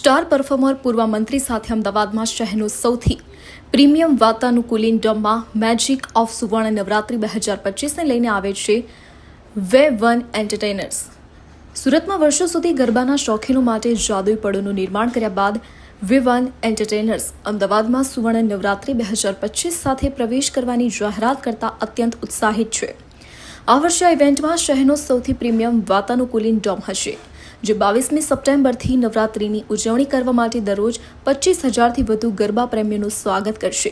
Star performer, પૂર્વ મંત્રી સાથે અમદાવાદમાં શહેરનું સૌથી પ્રીમિયમ વાતાનુકૂલિન ડોમમાં મેજિક ઓફ સુવર્ણ નવરાત્રી બે હજાર પચીસને લઈને આવે છે વે વન એન્ટરટેનર્સ. સુરતમાં વર્ષો સુધી ગરબાના શોખીનો માટે જાદુઈ પડોનું નિર્માણ કર્યા બાદ વે વન એન્ટરટેનર્સ અમદાવાદમાં સુવર્ણ નવરાત્રી બે હજાર પચીસ સાથે પ્રવેશ કરવાની જાહેરાત કરતા અત્યંત ઉત્સાહિત છે. આ વર્ષે ઇવેન્ટમાં શહેરનો સૌથી પ્રીમિયમ વાતાનુકૂલિન ડોમ હશે. જે બાવીસમી સપ્ટેમ્બરથી નવરાત્રીની ઉજવણી કરવા માટે દરરોજ પચીસ હજારથી વધુ ગરબા પ્રેમીઓનું સ્વાગત કરશે.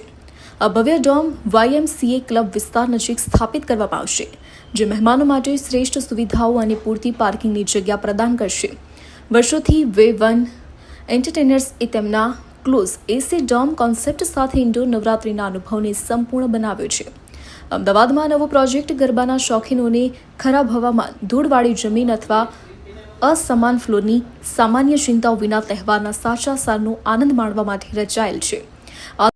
આ ભવ્ય ડોમ વાયએમસીએ ક્લબ વિસ્તાર નજીક સ્થાપિત કરવામાં આવશે, જે મહેમાનો માટે શ્રેષ્ઠ સુવિધાઓ અને પૂરતી પાર્કિંગની જગ્યા પ્રદાન કરશે. વર્ષોથી વે વન એન્ટરટેનર્સ એ તેમના ક્લોઝ એસી ડોમ કોન્સેપ્ટ સાથે ઇન્ડોર નવરાત્રીના અનુભવને સંપૂર્ણ બનાવ્યો છે. અમદાવાદમાં નવો પ્રોજેક્ટ ગરબાના શોખીનોને ખરાબ હવામાન, ધૂળવાળી જમીન અથવા અસમાન ફ્લોરની સામાન્ય ચિંતાઓ વિના તહેવારના સાચા સારનો આનંદ માણવા માટે રચાયેલ છે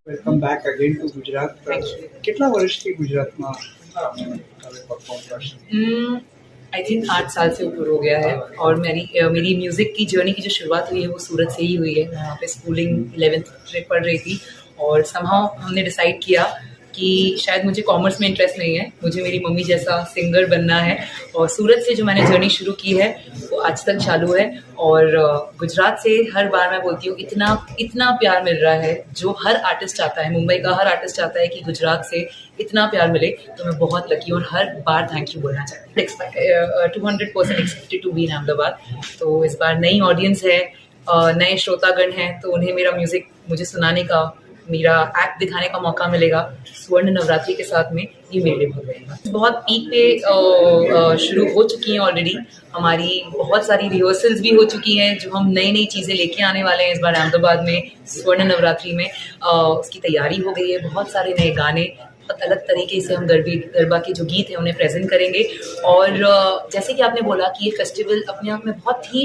welcome back again to Gujarat કેટલા વર્ષથી ગુજરાતમાં તમે પરફોર્મ કરશો आई थिंक आठ साल से ऊपर हो गया है और मेरी अ, मेरी म्यूज़िक की जर्नी की जो शुरुआत हुई है वो सूरत से ही हुई है मैं वहाँ पे स्कूलिंग इलेवेंथ में पढ़ रही थी और समहाउ हमने डिसाइड किया कि शायद मुझे कॉमर्स में इंटरेस्ट नहीं है। मुझे मेरी मम्मी जैसा सिंगर बनना है। और सूरत से जो मैंने जर्नी शुरू की है, वो आज तक चालू है। और गुजरात से हर बार मैं बोलती हूँ, इतना इतना प्यार मिल रहा है, जो हर आर्टिस्ट चाहता है। मुंबई का हर आर्टिस्ट चाहता है कि गुजरात से इतना प्यार मिले तो मैं बहुत लकी और हर बार थैंक यू बोलना चाहती हूँ। Two hundred percent expected to be in Ahmedabad तो इस बार नई ऑडियंस है नए श्रोतागण हैं तो उन्हें मेरा म्यूज़िक मुझे सुनाने का मेरा एक्ट दिखाने का मौका मिलेगा स्वर्ण नवरात्रि के साथ में ये मेरे लिए बहुत रहेगा बहुत पीक पे अ, अ, शुरू हो चुकी हैं ऑलरेडी हमारी बहुत सारी रिहर्सल्स भी हो चुकी हैं जो हम नई नई चीज़ें लेके आने वाले हैं इस बार अहमदाबाद में स्वर्ण नवरात्रि में अ, उसकी तैयारी हो गई है बहुत सारे नए गाने बहुत अलग तरीके से हम गरबी गरबा के जो गीत हैं उन्हें प्रेजेंट करेंगे और अ, जैसे कि आपने बोला कि ये फेस्टिवल अपने आप में बहुत ही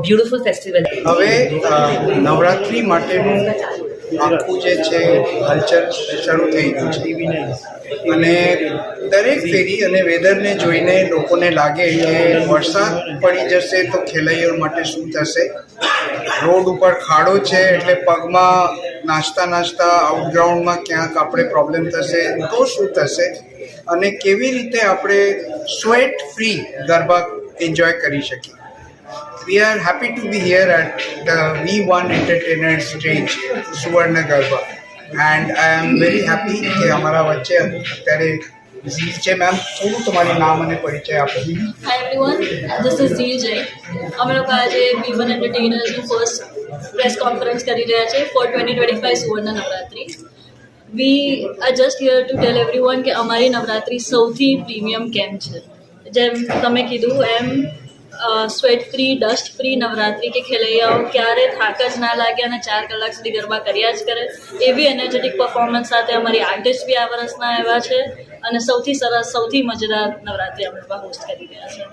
ब्यूटीफुल फेस्टिवल है હવે અ, નવરાત્રિ માટેનું આખું જે છે, હલચલ શરૂ થઈ ગયું છે. અને દરેક ફેરી અને વેધરને જોઈને લોકોને લાગે કે વરસાદ પડી જશે તો ખેલૈયાઓ માટે શું થશે? રોડ ઉપર ખાડો છે એટલે પગમાં નાચતા નાચતા આઉટગ્રાઉન્ડમાં ક્યાંક આપણે પ્રોબ્લેમ થશે તો શું થશે? અને કેવી રીતે આપણે સ્વેટ ફ્રી ગરબા એન્જોય કરી શકીએ? We are happy to be here at the V1 Entertainment stage, Suvarna Garba. And I am very happy કે અમારા વચ્ચે અત્યારે છે મેમ થોડું તમારું નામ અને પરિચય આપો hi everyone this is Zeel Jay અમે લોકો આજે વી વન એન્ટરટેનર્સનું ફર્સ્ટ પ્રેસ કોન્ફરન્સ કરી રહ્યા છે for twenty twenty five Suvarna Navratri we are just here to tell everyone કે અમારી નવરાત્રી સૌથી પ્રીમિયમ કેમ છે જેમ તમે કીધું એમ sweat free dust free Navratri કે ખેલૈયાઓ ક્યારે થાક જ ના લાગે અને ચાર કલાક સુધી ગરબા કર્યા જ કરે. એવી એનર્જેટિક પરફોર્મન્સ સાથે અમારી આર્ટિસ્ટ બી આ વર્ષના આવ્યા છે અને સૌથી સરસ, સૌથી મજેદાર નવરાત્રિ અમે હોસ્ટ કરી રહ્યા છે